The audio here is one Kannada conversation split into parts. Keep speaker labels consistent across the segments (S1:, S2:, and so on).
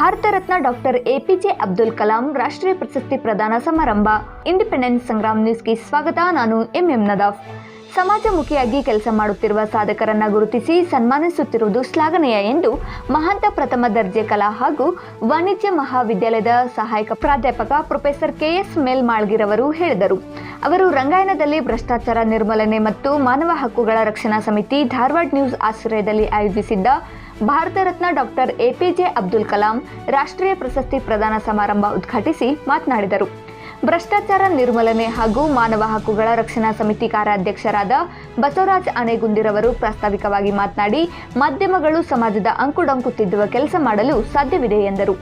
S1: ಭಾರತ ರತ್ನ ಡಾಕ್ಟರ್ ಎಪಿಜೆ ಅಬ್ದುಲ್ ಕಲಾಂ ರಾಷ್ಟ್ರೀಯ ಪ್ರಶಸ್ತಿ ಪ್ರದಾನ ಸಮಾರಂಭ. ಇಂಡಿಪೆಂಡೆನ್ಸ್ ಸಂಗ್ರಾಮ್ ನ್ಯೂಸ್ಗೆ ಸ್ವಾಗತ, ನಾನು ಎಂ ಎಂ ನದಾಫ್. ಸಮಾಜಮುಖಿಯಾಗಿ ಕೆಲಸ ಮಾಡುತ್ತಿರುವ ಸಾಧಕರನ್ನು ಗುರುತಿಸಿ ಸನ್ಮಾನಿಸುತ್ತಿರುವುದು ಶ್ಲಾಘನೀಯ ಎಂದು ಮಹಾಂತ ಪ್ರಥಮ ದರ್ಜೆ ಕಲಾ ಹಾಗೂ ವಾಣಿಜ್ಯ ಮಹಾವಿದ್ಯಾಲಯದ ಸಹಾಯಕ ಪ್ರಾಧ್ಯಾಪಕ ಪ್ರೊಫೆಸರ್ ಕೆಎಸ್ ಮೇಲ್ಮಾಳ್ಗಿರವರು ಹೇಳಿದರು. ಅವರು ರಂಗಾಯಣದಲ್ಲಿ ಭ್ರಷ್ಟಾಚಾರ ನಿರ್ಮೂಲನೆ ಮತ್ತು ಮಾನವ ಹಕ್ಕುಗಳ ರಕ್ಷಣಾ ಸಮಿತಿ ಧಾರವಾಡ ನ್ಯೂಸ್ ಆಶ್ರಯದಲ್ಲಿ ಆಯೋಜಿಸಿದ್ದ ಭಾರತ ರತ್ನ ಡಾಕ್ಟರ್ ಎಪಿಜೆ ಅಬ್ದುಲ್ ಕಲಾಂ ರಾಷ್ಟ್ರೀಯ ಪ್ರಶಸ್ತಿ ಪ್ರದಾನ ಸಮಾರಂಭ ಉದ್ಘಾಟಿಸಿ ಮಾತನಾಡಿದರು. ಭ್ರಷ್ಟಾಚಾರ ನಿರ್ಮೂಲನೆ ಹಾಗೂ ಮಾನವ ಹಕ್ಕುಗಳ ರಕ್ಷಣಾ ಸಮಿತಿ ಕಾರ್ಯಾಧ್ಯಕ್ಷರಾದ ಬಸವರಾಜ್ ಅಣೆಗುಂದಿರವರು ಪ್ರಾಸ್ತಾವಿಕವಾಗಿ ಮಾತನಾಡಿ, ಮಾಧ್ಯಮಗಳು ಸಮಾಜದ ಅಂಕುಡೊಂಕು ತಿದ್ದುವ ಕೆಲಸ ಮಾಡಲು ಸಾಧ್ಯವಿದೆ ಎಂದರು.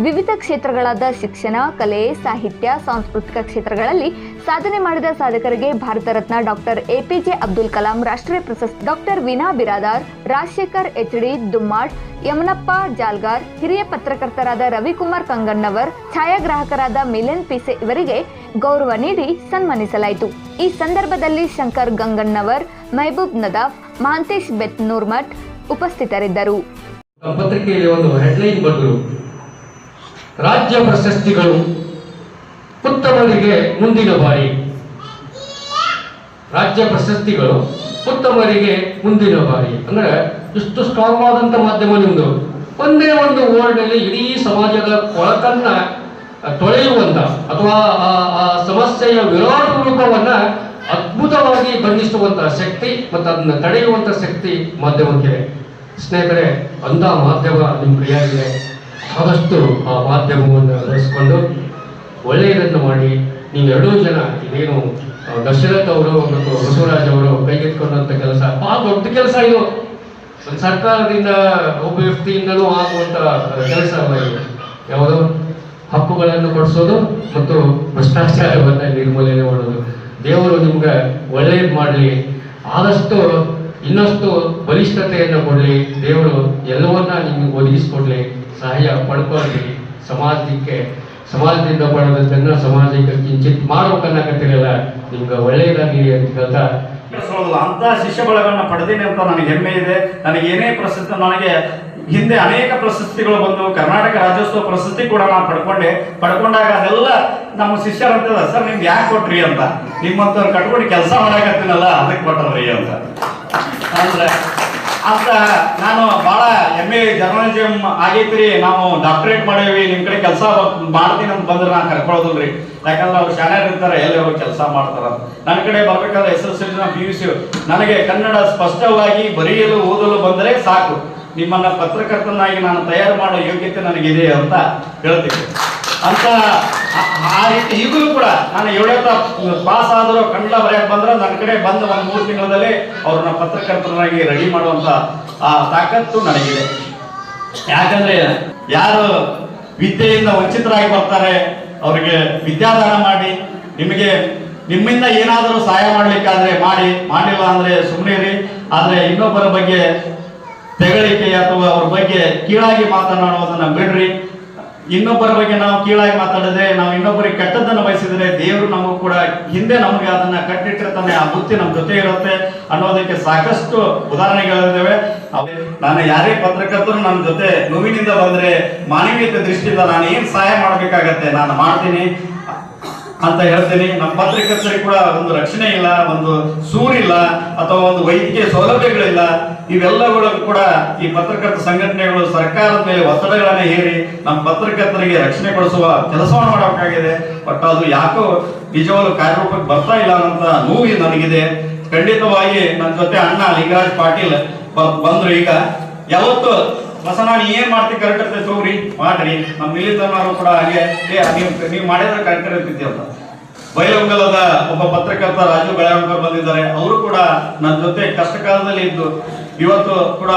S1: ವಿವಿಧ ಕ್ಷೇತ್ರಗಳಾದ ಶಿಕ್ಷಣ, ಕಲೆ, ಸಾಹಿತ್ಯ, ಸಾಂಸ್ಕೃತಿಕ ಕ್ಷೇತ್ರಗಳಲ್ಲಿ ಸಾಧನೆ ಮಾಡಿದ ಸಾಧಕರಿಗೆ ಭಾರತ ರತ್ನ ಡಾಕ್ಟರ್ ಎಪಿಜೆ ಅಬ್ದುಲ್ ಕಲಾಂ, ರಾಷ್ಟ್ರೀಯ ಪ್ರಶಸ್ತಿ ಡಾಕ್ಟರ್ ವಿನಾ ಬಿರಾದಾರ್, ರಾಜಶೇಖರ್ ಎಚ್ಡಿ ದುಮ್ಮಾಡ್ ಯಮನಪ್ಪ ಜಾಲ್ಗಾರ್, ಹಿರಿಯ ಪತ್ರಕರ್ತರಾದ ರವಿಕುಮಾರ್ ಕಂಗಣ್ಣವರ್ ಛಾಯಾಗ್ರಾಹಕರಾದ ಮಿಲನ್ ಪಿಸೆ ಇವರಿಗೆ ಗೌರವ ನೀಡಿ ಸನ್ಮಾನಿಸಲಾಯಿತು. ಈ ಸಂದರ್ಭದಲ್ಲಿ ಶಂಕರ್ ಗಂಗಣ್ಣವರ್ ಮೆಹಬೂಬ್ ನದಾಫ್, ಮಹಾಂತೇಶ್ ಬೆತ್ನೂರ್ಮಠ್ ಉಪಸ್ಥಿತರಿದ್ದರು.
S2: ಪತ್ರಿಕೆಯಲ್ಲಿ ಒಂದು ಹೆಡ್ಲೈನ್ ಬರೆದರು ರಾಜ್ಯ ಪ್ರಶಸ್ತಿಗಳು ಉತ್ತಮರಿಗೆ ಮುಂದಿನ ಬಾರಿ. ರಾಜ್ಯ ಪ್ರಶಸ್ತಿಗಳು ಉತ್ತಮರಿಗೆ ಮುಂದಿನ ಬಾರಿ. ಅಂದ್ರೆ ಇಷ್ಟು ಸ್ಟ್ರಾಂಗ್ ಆದಂತ ಮಾಧ್ಯಮ ನಿಮ್ದು. ಒಂದೇ ಒಂದು ವರ್ಡ್ ಅಲ್ಲಿ ಇಡೀ ಸಮಾಜದ ಕೊಳಕನ್ನ ತೊಳೆಯುವಂತ ಅಥವಾ ಆ- ಸಮಸ್ಯೆಯ ವಿರಾಟ ರೂಪವನ್ನ ಅದ್ಭುತವಾಗಿ ಬಂಧಿಸುವಂತ ಶಕ್ತಿ ಮತ್ತು ಅದನ್ನ ತಡೆಯುವಂತ ಶಕ್ತಿ ಮಾಧ್ಯಮಕ್ಕೆ ಸ್ನೇಹಿತರೆ ಅಂಧ ಮಾಧ್ಯಮ ನಿಮ್ಮ ಕೈಯಾಗಿದೆ ಆದಷ್ಟು ಆ ಮಾಧ್ಯಮವನ್ನು ಬಳಸಿಕೊಂಡು ಒಳ್ಳೆಯದನ್ನು ಮಾಡಿ ನೀವು ಎರಡೂ ಜನ ಆ, ದಶರಥ್ ಅವರು ಮತ್ತು ಬಸವರಾಜ್ ಅವರು ಕೈಗೆತ್ಕೊಂಡಂಥ ಕೆಲಸ ಬಹಳ ದೊಡ್ಡ ಕೆಲಸ ಇದು. ಒಂದು ಸರ್ಕಾರದಿಂದ ಒಬ್ಬ ವ್ಯಕ್ತಿಯಿಂದಲೂ ಆಗುವಂತ ಕೆಲಸ ಯಾವುದು ಹಕ್ಕುಗಳನ್ನು ಕೊಡಿಸೋದು ಮತ್ತು ಭ್ರಷ್ಟಾಚಾರವನ್ನು ನಿರ್ಮೂಲನೆ ಮಾಡೋದು. ದೇವರು ನಿಮ್ಗೆ ಒಳ್ಳೇದು ಮಾಡಲಿ ಆದಷ್ಟು ಇನ್ನಷ್ಟು ಬಲಿಷ್ಠತೆಯನ್ನು ಕೊಡಲಿ ದೇವರು ಎಲ್ಲವನ್ನ ನಿಮಗೆ ಒದಗಿಸ್ಕೊಡ್ಲಿ. ಸಹಾಯ ಪಡ್ಕೊಳ್ಳಿ ಸಮಾಜಕ್ಕೆ, ಸಮಾಜದಿಂದ ಪಡೆದದ್ದನ್ನ ಸಮಾಜಕ್ಕೆ ಕಿಂಚಿತ್ ಮಾಡ್ಬೇಕನ್ನಕತ್ತಿರಲ್ಲ ನಿಮ್ಗೆ ಒಳ್ಳೆಯದಾಗಿ ಅಂತ ಹೇಳ್ತಾ
S3: ಸೋಲಲ್ಲ ಅಂತ ಶಿಷ್ಯ ಬಳಗನ್ನ ಪಡೆದೇನೆ ಅಂತ ನನಗೆ ಹೆಮ್ಮೆ ಇದೆ. ನನಗೆ ಏನೇ ಪ್ರಶಸ್ತಿ, ನನಗೆ ಹಿಂದೆ ಅನೇಕ ಪ್ರಶಸ್ತಿಗಳು ಬಂದು ಕರ್ನಾಟಕ ರಾಜ್ಯೋತ್ಸವ ಪ್ರಶಸ್ತಿ ಕೂಡ ನಾನು ಪಡ್ಕೊಂಡೆ. ಪಡ್ಕೊಂಡಾಗ ಅದೆಲ್ಲ ನಮ್ಮ ಶಿಷ್ಯರು ಅಂತ ಸರ್, ನಿಮ್ಗೆ ಯಾಕೆ ಕೊಟ್ರಿ ಅಂತ? ನಿಮ್ಮಂತವ್ರು ಕಟ್ಕೊಂಡು ಕೆಲಸ ಮಾಡಕತ್ತೀನಲ್ಲ, ಅದಕ್ಕೆ ಕೊಟ್ಟರ್ರಿ ಅಂತ. ಅಂದ್ರೆ ಅಂತ ನಾನು ಬಹಳ ಎ ಜರ್ನಲಿಸಮ್ ಆಗೈತ್ರಿ. ನಾವು ಡಾಕ್ಟರೇಟ್ ಮಾಡೇವಿ, ನಿಮ್ ಕಡೆ ಕೆಲಸ ಮಾಡ್ತೀನಿ ಅಂತ ಬಂದ್ರೆ ನಾನು ಕರ್ಕೊಳ್ಳೋದಿಲ್ರಿ ಯಾಕಂದ್ರೆ ಅವ್ರು ಶಾಣ್ಯರು ಇರ್ತಾರೆ, ಎಲ್ಲಿ ಅವ್ರು ಕೆಲಸ ಮಾಡ್ತಾರ ನನ್ನ ಕಡೆ ಬರ್ಬೇಕಾದ್ರೆ S S L P U C ನನಗೆ ಕನ್ನಡ ಸ್ಪಷ್ಟವಾಗಿ ಬರೆಯಲು, ಓದಲು ಬಂದರೆ ಸಾಕು. ನಿಮ್ಮನ್ನ ಪತ್ರಕರ್ತನಾಗಿ ನಾನು ತಯಾರು ಮಾಡೋ ಯೋಗ್ಯತೆ ನನಗಿದೆ ಅಂತ ಹೇಳ್ತೀನಿ. ಅಂತ ಆ- ರೀತಿ ಈಗಲೂ ಕೂಡ ನಾನು ಏಳೇತ ಪಾಸ್ ಆದರೂ ಕನ್ನಡ ಬರೆಯಕ್ಕೆ ಬಂದ್ರೆ ನನ್ನ ಕಡೆ ಬಂದ ಒಂದು ಮೂರು ತಿಂಗಳಲ್ಲಿ ಅವ್ರನ್ನ ಪತ್ರಕರ್ತರಾಗಿ ರೆಡಿ ಮಾಡುವಂತ ಆ ತಾಕತ್ತು ನನಗಿದೆ. ಯಾಕಂದ್ರೆ ಯಾರು ವಿದ್ಯೆಯಿಂದ ವಂಚಿತರಾಗಿ ಬರ್ತಾರೆ ಅವರಿಗೆ ವಿದ್ಯಾದಾನ ಮಾಡಿ ನಿಮಗೆ ನಿಮ್ಮಿಂದ ಏನಾದರೂ ಸಹಾಯ ಮಾಡ್ಲಿಕ್ಕಾದ್ರೆ ಮಾಡಿ ಮಾಡಿಲ್ಲ ಅಂದ್ರೆ ಸುಮ್ಮನೆ ರೀ ಆದ್ರೆ ಇನ್ನೊಬ್ಬರ ಬಗ್ಗೆ ತೆಗಳಿಕೆ ಅಥವಾ ಅವ್ರ ಬಗ್ಗೆ ಕೀಳಾಗಿ ಮಾತನಾಡುವುದನ್ನ ಬಿಡ್ರಿ. ಇನ್ನೊಬ್ಬರ ಬಗ್ಗೆ ನಾವು ಕೀಳಾಗಿ ಮಾತಾಡಿದ್ರೆ ನಾವು ಇನ್ನೊಬ್ಬರಿಗೆ ಕೆಟ್ಟದ್ದನ್ನು ಬಯಸಿದ್ರೆ ದೇವರು ನಮಗೂ ಕೂಡ ಹಿಂದೆ ನಮಗೆ ಅದನ್ನ ಕಟ್ಟಿಟ್ಟಿರ್ತಾನೆ ಆ ಬುದ್ಧಿ ನಮ್ಮ ಜೊತೆ ಇರುತ್ತೆ ಅನ್ನೋದಕ್ಕೆ ಸಾಕಷ್ಟು ಉದಾಹರಣೆಗಳಿದ್ದಾವೆ ನಾನು ಯಾರೇ ಪತ್ರಕರ್ತರು ನನ್ನ ಜೊತೆ ನೋವಿನಿಂದ ಬಂದ್ರೆ ಮಾನವೀಯತೆ ದೃಷ್ಟಿಯಿಂದ ನಾನು ಏನ್ ಸಹಾಯ ಮಾಡ್ಬೇಕಾಗತ್ತೆ? ನಾನು ಮಾಡ್ತೀನಿ ಅಂತ ಹೇಳ್ತೀನಿ. ನಮ್ಮ ಪತ್ರಕರ್ತರಿಗೆ ಕೂಡ ಒಂದು ರಕ್ಷಣೆ ಇಲ್ಲ, ಒಂದು ಸೂರಿಲ್ಲ, ಅಥವಾ ಒಂದು ವೈದ್ಯಕೀಯ ಸೌಲಭ್ಯಗಳಿಲ್ಲ. ಇವೆಲ್ಲಗಳು ಕೂಡ ಈ ಪತ್ರಕರ್ತ ಸಂಘಟನೆಗಳು ಸರ್ಕಾರದ ಮೇಲೆ ಒತ್ತಡಗಳನ್ನ ಹೇರಿ ನಮ್ಮ ಪತ್ರಕರ್ತರಿಗೆ ರಕ್ಷಣೆ ಕೊಡಿಸುವ ಕೆಲಸವನ್ನು ಮಾಡಬೇಕಾಗಿದೆ. ಬಟ್ ಅದು ಯಾಕೋ ನಿಜವಾಗ್ಲೂ ಕಾರ್ಯರೂಪಕ್ಕೆ ಬರ್ತಾ ಇಲ್ಲ ಅಂತ ನೋವು ನನಗಿದೆ. ಖಂಡಿತವಾಗಿ ನನ್ನ ಜೊತೆ ಅಣ್ಣ ಲಿಂಗರಾಜ್ ಪಾಟೀಲ್ ಬಂದ್ರು ಈಗ. ಯಾವತ್ತು ಬಸಣ್ಣ ನಾನು ಏನ್ ಮಾಡ್ತಿ ಕರೆಕ್ಟ್ ಇರ್ತೈತೆ ಹೋಗ್ರಿ ಮಾಡ್ರಿ. ನಮ್ಮ ಮಿಲಿತನವರು ಕೂಡ ಹಾಗೆ, ಏ, ನೀವು ನೀವು ಮಾಡಿದ್ರೆ ಕರೆಕ್ಟ್ ಇರ್ತೈತಿ ಅಂತ. ಬೈಲಂಗಲದ ಒಬ್ಬ ಪತ್ರಕರ್ತ ರಾಜು ಬೆಳವಂಕರ್ ಬಂದಿದ್ದಾರೆ. ಅವರು ಕೂಡ ನನ್ನ ಜೊತೆ ಕಷ್ಟ ಕಾಲದಲ್ಲಿ ಇದ್ದು ಇವತ್ತು ಕೂಡ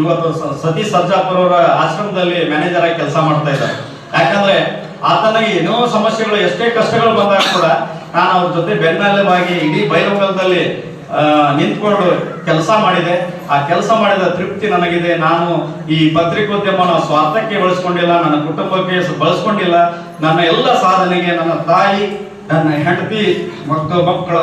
S3: ಇವತ್ತು ಸತಿ ಸರ್ಜಾಪುರ ಅವರ ಆಶ್ರಮದಲ್ಲಿ ಮ್ಯಾನೇಜರ್ ಆಗಿ ಕೆಲಸ ಮಾಡ್ತಾ ಇದ್ದಾರೆ. ಯಾಕಂದ್ರೆ ಆತನ ಏನೋ ಸಮಸ್ಯೆಗಳು, ಎಷ್ಟೇ ಕಷ್ಟಗಳು ಬಂದಾಗ ಕೂಡ ನಾನು ಅವ್ರ ಜೊತೆ ಬೆನ್ನೆಲುಬಾಗಿ ಇಡೀ ಬೈರಂಗಲದಲ್ಲಿ ನಿಂತ್ಕೊಂಡು ಕೆಲಸ ಮಾಡಿದೆ. ಆ ಕೆಲಸ ಮಾಡಿದ ತೃಪ್ತಿ ನನಗಿದೆ. ನಾನು ಈ ಪತ್ರಿಕೋದ್ಯಮನ ಸ್ವಾರ್ಥಕ್ಕೆ ಬಳಸ್ಕೊಂಡಿಲ್ಲ, ನನ್ನ ಕುಟುಂಬಕ್ಕೆ ಬಳಸ್ಕೊಂಡಿಲ್ಲ. ನನ್ನ ಎಲ್ಲ ಸಾಧನೆಗೆ ನನ್ನ ತಾಯಿ, ನನ್ನ ಹೆಂಡತಿ ಮತ್ತು ಮಕ್ಕಳು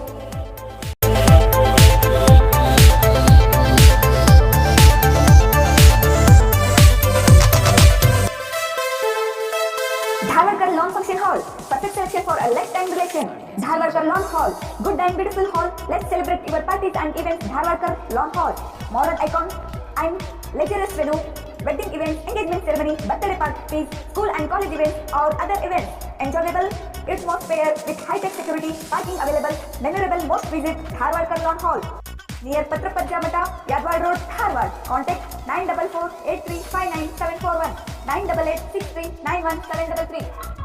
S4: Relation. Dharwarkar Lawn Hall. Good and beautiful hall. Let's celebrate your parties and events. Dharwarkar Lawn Hall. Modern icon and luxurious venue. Wedding events, engagement ceremony, birthday parties, school and college events or other events. Enjoyable atmosphere with high-tech security, parking available. Memorable most visit Dharwarkar Lawn Hall. Near Patrapajja Mata, Yadwad Road, Dharwad. Contact 944 8359 741 988 63 91 733.